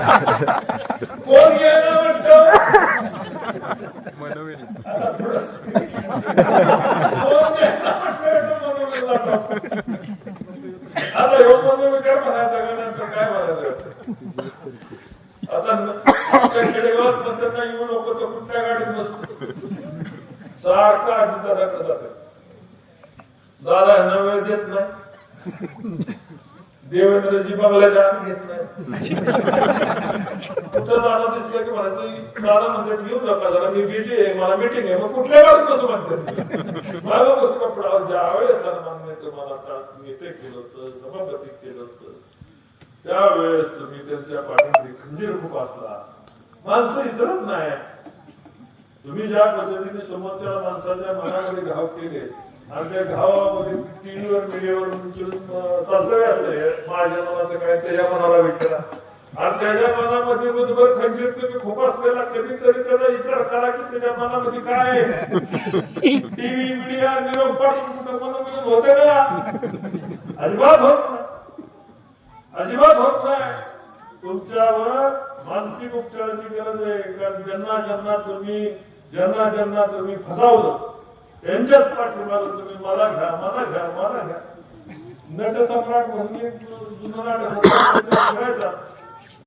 कोण गेलं म्हटलं कोण गेलं म्हटलं आता ह्यो मनोविकार म्हणायचा का नंतर काय म्हणायचं आता न- आपल्या नंतर येऊ नको तर कुठल्या गाडीत बसतो सारखा आधी दादाकडे जाते दादा यांना देत नाही देवेंद्रजी बंगल्याच्या आत घेत नाही कुठं दादा दिसलं की म्हणायचं दादा म्हणजे घेऊ नका जरा मी बिझी आहे मला मीटिंग आहे. मग कुठल्या गाडीत कसं म्हणते? मला कसं कपडा ज्या वेळेस सन्मान तुम्हाला आता मी केलं होतं सभापती केलं होतं. त्यावेळेस तुम्ही त्यांच्या पाठीमध्ये खंजीर खूप असला. माणसं इसरत नाही. तुम्ही ज्या पद्धतीने समोरच्या माणसाच्या मनामध्ये घाव केले आणि त्या घावामध्ये टीव्हीवर मीडियावर चालतंय असं. माझ्या मनाचं काय त्याच्या मनाला विचारा. आणि त्याच्या मनामध्ये बुधभर खंजीर तुम्ही खूप असलेला कधीतरी त्याचा विचार करा की त्याच्या मनामध्ये काय आहे. टीव्ही मीडिया निरोपाट मनोरंजन होते ना अजिबात होत नाही. अजिबात होत नाही. तुमच्यावर मानसिक उपचाराची गरज आहे. कारण ज्यांना ज्यांना तुम्ही ज्यांना ज्यांना तुम्ही फसावलं त्यांच्याच पाठीमागे तुम्ही मला घ्या मला घ्या मला घ्या नट सम्राट